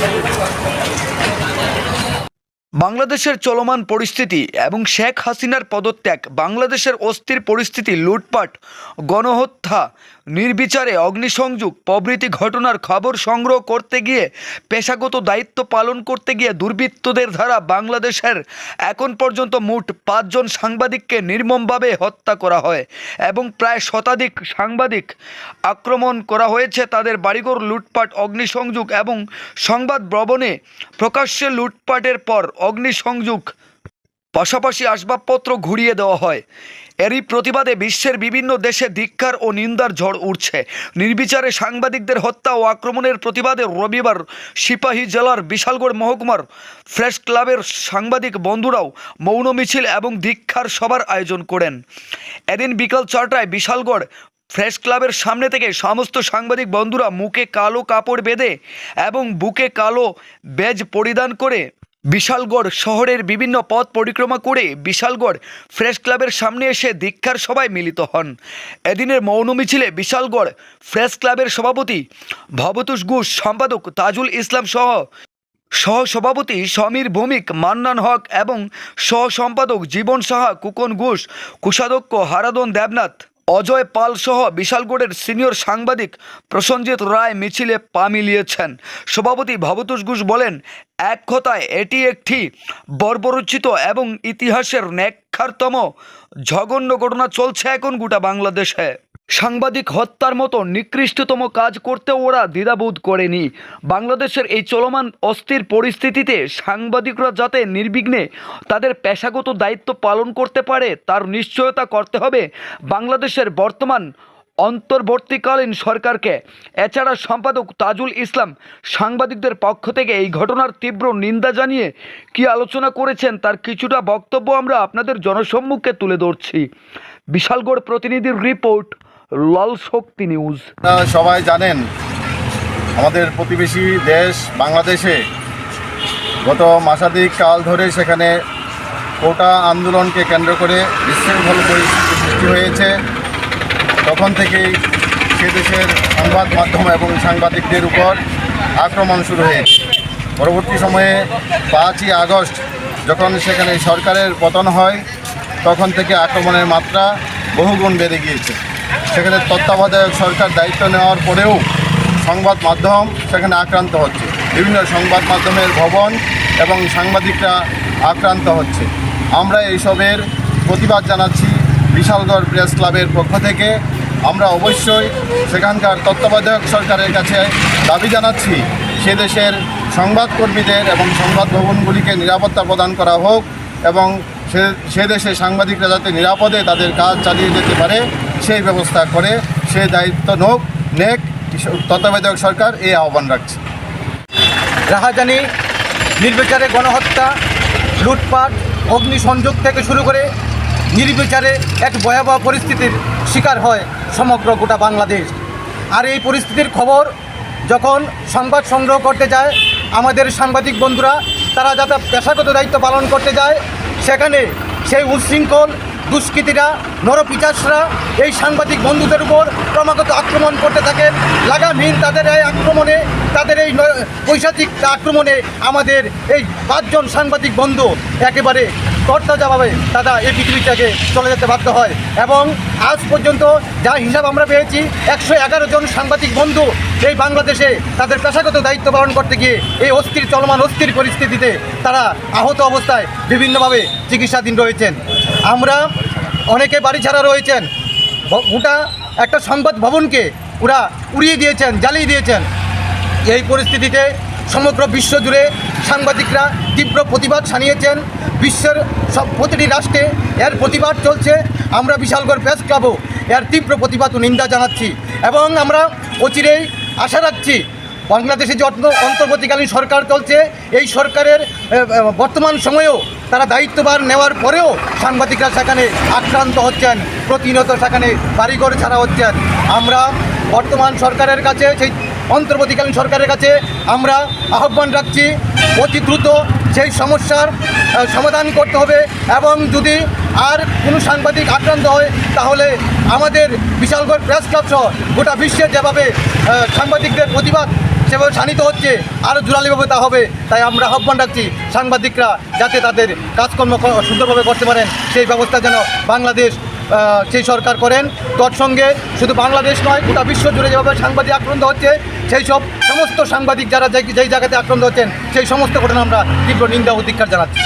Thank you. বাংলাদেশের চলমান পরিস্থিতি এবং শেখ হাসিনার পদত্যাগ, বাংলাদেশের অস্থির পরিস্থিতি, লুটপাট, গণহত্যা, নির্বিচারে অগ্নিসংযোগ, প্রভৃতি ঘটনার খবর সংগ্রহ করতে গিয়ে, পেশাগত দায়িত্ব পালন করতে গিয়ে দুর্বৃত্তদের দ্বারা বাংলাদেশের এখন পর্যন্ত মোট পাঁচজন সাংবাদিককে নির্মমভাবে হত্যা করা হয় এবং প্রায় শতাধিক সাংবাদিক আক্রমণ করা হয়েছে তাদের বাড়িঘর, লুটপাট, অগ্নিসংযোগ এবং সংবাদ ভবনে প্রকাশ্যে লুটপাটের পর অগ্নিসংযোগ। পাশাপাশি আসবাবপত্র ঘুরিয়ে দেওয়া হয়। এরই প্রতিবাদে বিশ্বের বিভিন্ন দেশে ধিক্ষার ও নিন্দার ঝড় উঠছে। নির্বিচারে সাংবাদিকদের হত্যা ও আক্রমণের প্রতিবাদে রবিবার সিপাহী জেলার বিশালগড় মহকুমার প্রেস ক্লাবের সাংবাদিক বন্ধুরাও মৌন মিছিল এবং ধিক্ষার সভার আয়োজন করেন। এদিন বিকাল চারটায় বিশালগড় প্রেস ক্লাবের সামনে থেকে সমস্ত সাংবাদিক বন্ধুরা মুখে কালো কাপড় বেঁধে এবং বুকে কালো বেজ পরিধান করে বিশালগড় শহরের বিভিন্ন পথ পরিক্রমা করে বিশালগড় ফ্রেশ ক্লাবের সামনে এসে দীক্ষার সভায় মিলিত হন। এদিনের মৌন মিছিলে বিশালগড় ফ্রেশ ক্লাবের সভাপতি ভবতোষ ঘোষ, সম্পাদক তাজুল ইসলাম সহ সহ সভাপতি সমীর ভৌমিক, মান্নান হক এবং সহ সম্পাদক জীবন সাহা, কুকন ঘোষ, কোষাধ্যক্ষ হারাদন দেবনাথ অজয় পাল সহ বিশালগড়ের সিনিয়র সাংবাদিক প্রসঞ্জিৎ রায় মিছিলে পা মিলিয়েছেন। সভাপতি ভবতোষ ঘোষ বলেন, এক কথায় এটি একটি বর্বরচিত এবং ইতিহাসের ন্যাক্ষারতম জঘন্য ঘটনা চলছে এখন গোটা বাংলাদেশে। সাংবাদিক হত্যার মতো নিকৃষ্টতম কাজ করতে ওরা দ্বিধাবোধ করেনি। বাংলাদেশের এই চলমান অস্থির পরিস্থিতিতে সাংবাদিকরা যাতে নির্বিঘ্নে তাদের পেশাগত দায়িত্ব পালন করতে পারে, তার নিশ্চয়তা করতে হবে বাংলাদেশের বর্তমান অন্তর্বর্তীকালীন সরকারকে। এছাড়া সম্পাদক তাজুল ইসলাম সাংবাদিকদের পক্ষ থেকে এই ঘটনার তীব্র নিন্দা জানিয়ে কি আলোচনা করেছেন তার কিছুটা বক্তব্য আমরা আপনাদের জনসম্মুখে তুলে ধরছি। বিশালগড় প্রতিনিধির রিপোর্ট লাল শক্তি নিউজ। সবাই জানেন, আমাদের প্রতিবেশী দেশ বাংলাদেশে গত মাসাধিক কাল ধরে সেখানে কোটা আন্দোলনকে কেন্দ্র করে বিশৃঙ্খল পরিস্থিতি সৃষ্টি হয়েছে। তখন থেকেই সে দেশের সংবাদ মাধ্যম এবং সাংবাদিকদের উপর আক্রমণ শুরু হয়েছে। পরবর্তী সময়ে পাঁচই আগস্ট যখন সেখানে সরকারের পতন হয়, তখন থেকে আক্রমণের মাত্রা বহুগুণ বেড়ে গিয়েছে। সেখানে তত্ত্বাবধায়ক সরকার দায়িত্ব নেওয়ার পরেও সংবাদ মাধ্যম সেখানে আক্রান্ত হচ্ছে। বিভিন্ন সংবাদ মাধ্যমের ভবন এবং সাংবাদিকরা আক্রান্ত হচ্ছে। আমরা এইসবের প্রতিবাদ জানাচ্ছি বিশালগড় প্রেস ক্লাবের পক্ষ থেকে। আমরা অবশ্যই সেখানকার তত্ত্বাবধায়ক সরকারের কাছে দাবি জানাচ্ছি, সে দেশের সংবাদকর্মীদের এবং সংবাদ ভবনগুলিকে নিরাপত্তা প্রদান করা হোক এবং সে সে দেশে সাংবাদিকরা যাতে নিরাপদে তাদের কাজ চালিয়ে যেতে পারে সেই ব্যবস্থা করে সে দায়িত্ব নোক, নেক তত্ত্বাবধায়ক সরকার এই আহ্বান রাখছে। রাহাজানি নির্বিচারে গণহত্যা, লুটপাট, অগ্নিসংযোগ থেকে শুরু করে নির্বিচারে এক ভয়াবহ পরিস্থিতির শিকার হয় সমগ্র গোটা বাংলাদেশ। আর এই পরিস্থিতির খবর যখন সংবাদ সংগ্রহ করতে যায়, আমাদের সাংবাদিক বন্ধুরা, তারা যাতে পেশাগত দায়িত্ব পালন করতে যায়, সেখানে সেই উচ্ছৃঙ্খল দুষ্কৃতীরা, নরপিচাসরা এই সাংবাদিক বন্ধুদের উপর ক্রমাগত আক্রমণ করতে থাকেন লাগামহীন তাদের এই আক্রমণে, তাদের এই পৈশাচিক আক্রমণে আমাদের এই পাঁচজন সাংবাদিক বন্ধু একেবারে তরতাজাভাবে তারা এই পৃথিবীটাকে চলে যেতে বাধ্য হয়। এবং আজ পর্যন্ত যা হিসাব আমরা পেয়েছি, একশো এগারো জন সাংবাদিক বন্ধু এই বাংলাদেশে তাদের পেশাগত দায়িত্ব পালন করতে গিয়ে এই অস্থির, চলমান, অস্থির পরিস্থিতিতে তারা আহত অবস্থায় বিভিন্নভাবে চিকিৎসাধীন রয়েছেন। আমরা অনেকে বাড়ি ছাড়া রয়েছেন। গোটা একটা সংবাদ ভবনকে ওরা উড়িয়ে দিয়েছেন, জ্বালিয়ে দিয়েছেন। এই পরিস্থিতিতে সমগ্র বিশ্ব জুড়ে সাংবাদিকরা তীব্র প্রতিবাদ জানিয়েছেন বিশ্বের সব প্রতিটি রাষ্ট্রে এর প্রতিবাদ চলছে। আমরা বিশালগড় প্রেস ক্লাবও এর তীব্র প্রতিবাদ ও নিন্দা জানাচ্ছি এবং আমরা অচিরেই আশা রাখছি বাংলাদেশে যে অন্ত- অন্তর্বর্তীকালীন সরকার চলছে, এই সরকারের বর্তমান সময়েও তারা দায়িত্বভার নেওয়ার পরেও সাংবাদিকরা সেখানে আক্রান্ত হচ্ছেন, প্রতিনিয়ত সেখানে বাড়িঘর ছাড়া হচ্ছেন। আমরা বর্তমান সরকারের কাছে, সেই অন্তর্বর্তীকালীন সরকারের কাছে আমরা আহ্বান রাখছি, অতি দ্রুত সেই সমস্যার সমাধান করতে হবে এবং যদি আর কোনো সাংবাদিক আক্রান্ত হয়, তাহলে আমাদের বিশালগড় প্রেস ক্লাব সহ গোটা বিশ্বে যেভাবে সাংবাদিকদের প্রতিবাদ সেভাবে শানিত হচ্ছে আরও জোরালিভাবে তা হবে। তাই আমরা আহ্বান রাখছি সাংবাদিকরা যাতে তাদের কাজকর্ম সুন্দরভাবে করতে পারেন। সেই ব্যবস্থা যেন বাংলাদেশ সেই সরকার করেন। তৎসঙ্গে শুধু বাংলাদেশ নয়, গোটা বিশ্ব জুড়ে যেভাবে সাংবাদিক আক্রান্ত হচ্ছে, সেই সব সমস্ত সাংবাদিক যারা যেই জায়গাতে আক্রান্ত হচ্ছেন, সেই সমস্ত ঘটনা আমরা তীব্র নিন্দা অধিকার জানাচ্ছি।